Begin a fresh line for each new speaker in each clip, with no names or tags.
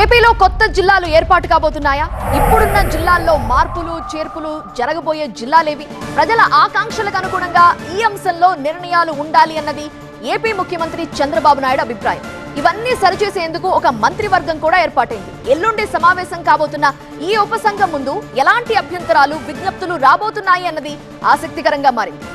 ఏపీలో కొత్త జిల్లాలు ఏర్పాటు కాబోతున్నాయా? ఇప్పుడున్న జిల్లాల్లో మార్పులు చేర్పులు జరగబోయే జిల్లాలేవి. ప్రజల ఆకాంక్షలకు అనుగుణంగా ఈ అంశంలో నిర్ణయాలు ఉండాలి అన్నది ఏపీ ముఖ్యమంత్రి చంద్రబాబు నాయుడు అభిప్రాయం. ఇవన్నీ సరిచేసేందుకు ఒక మంత్రివర్గం కూడా ఏర్పాటైంది. ఎల్లుండి సమావేశం కాబోతున్న ఈ ఉపసంఘం ముందు ఎలాంటి అభ్యంతరాలు విజ్ఞప్తులు రాబోతున్నాయి అన్నది ఆసక్తికరంగా మారింది.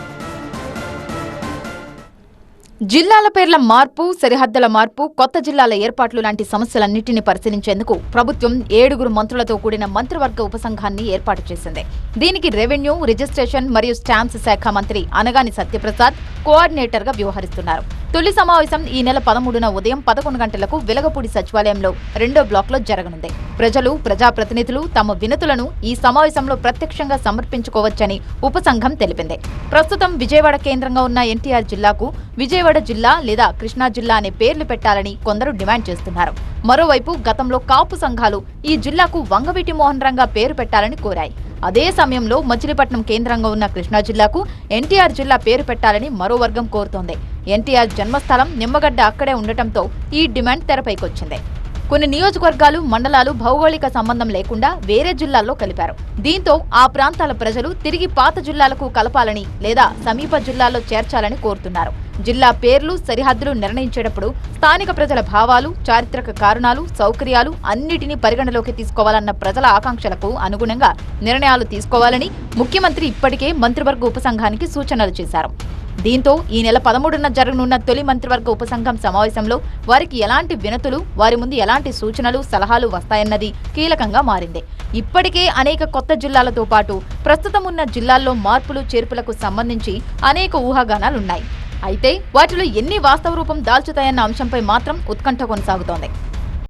జిల్లాల పేర్ల మార్పు సరిహద్దుల మార్పు కొత్త జిల్లాల ఏర్పాట్లు లాంటి సమస్యలన్నింటినీ పరిశీలించేందుకు ప్రభుత్వం ఏడుగురు మంత్రులతో కూడిన మంత్రివర్గ ఉపసంఘాన్ని ఏర్పాటు చేసింది. దీనికి రెవెన్యూ రిజిస్ట్రేషన్ మరియు స్టాంప్స్ శాఖ మంత్రి అనగాని సత్యప్రసాద్ కోఆర్డినేటర్గా వ్యవహరిస్తున్నారు. తొలి సమావేశం ఈ నెల పదమూడున ఉదయం పదకొండు గంటలకు వెలగపూడి సచివాలయంలో రెండో బ్లాక్లో జరగనుంది. ప్రజలు ప్రజాప్రతినిధులు తమ వినతులను ఈ సమావేశంలో ప్రత్యక్షంగా సమర్పించుకోవచ్చని ఉపసంఘం తెలిపింది. ప్రస్తుతం విజయవాడ కేంద్రంగా ఉన్న ఎన్టీఆర్ జిల్లాకు విజయవాడ జిల్లా లేదా కృష్ణా జిల్లా అనే పేర్లు పెట్టాలని కొందరు డిమాండ్ చేస్తున్నారు. మరోవైపు గతంలో కాపు సంఘాలు ఈ జిల్లాకు వంగవీటి మోహన్ రంగా పేరు పెట్టాలని కోరాయి. అదే సమయంలో మచిలీపట్నం కేంద్రంగా ఉన్న కృష్ణా జిల్లాకు ఎన్టీఆర్ జిల్లా పేరు పెట్టాలని మరో వర్గం కోరుతోంది. ఎన్టీఆర్ జన్మస్థలం నిమ్మగడ్డ అక్కడే ఉండటంతో ఈ డిమాండ్ తెరపైకొచ్చింది. కొన్ని నియోజకవర్గాలు మండలాలు భౌగోళిక సంబంధం లేకుండా వేరే జిల్లాల్లో కలిపారు. దీంతో ఆ ప్రాంతాల ప్రజలు తిరిగి పాత జిల్లాలకు కలపాలని లేదా సమీప జిల్లాల్లో చేర్చాలని కోరుతున్నారు. జిల్లా పేర్లు సరిహద్దులు నిర్ణయించేటప్పుడు స్థానిక ప్రజల భావాలు చారిత్రక కారణాలు సౌకర్యాలు అన్నిటినీ పరిగణలోకి తీసుకోవాలన్న ప్రజల ఆకాంక్షలకు అనుగుణంగా నిర్ణయాలు తీసుకోవాలని ముఖ్యమంత్రి ఇప్పటికే మంత్రివర్గ ఉపసంఘానికి సూచనలు చేశారు. దీంతో ఈ నెల పదమూడున జరగనున్న తొలి మంత్రివర్గ ఉపసంఘం సమావేశంలో వారికి ఎలాంటి వినతులు వారి ముందు ఎలాంటి సూచనలు సలహాలు వస్తాయన్నది కీలకంగా మారింది. ఇప్పటికే అనేక కొత్త జిల్లాలతో పాటు ప్రస్తుతం ఉన్న జిల్లాల్లో మార్పులు చేర్పులకు సంబంధించి అనేక ఊహాగానాలున్నాయి. అయితే వాటిలో ఎన్ని వాస్తవ రూపం దాల్చుతాయన్న అంశంపై మాత్రం ఉత్కంఠ కొనసాగుతోంది.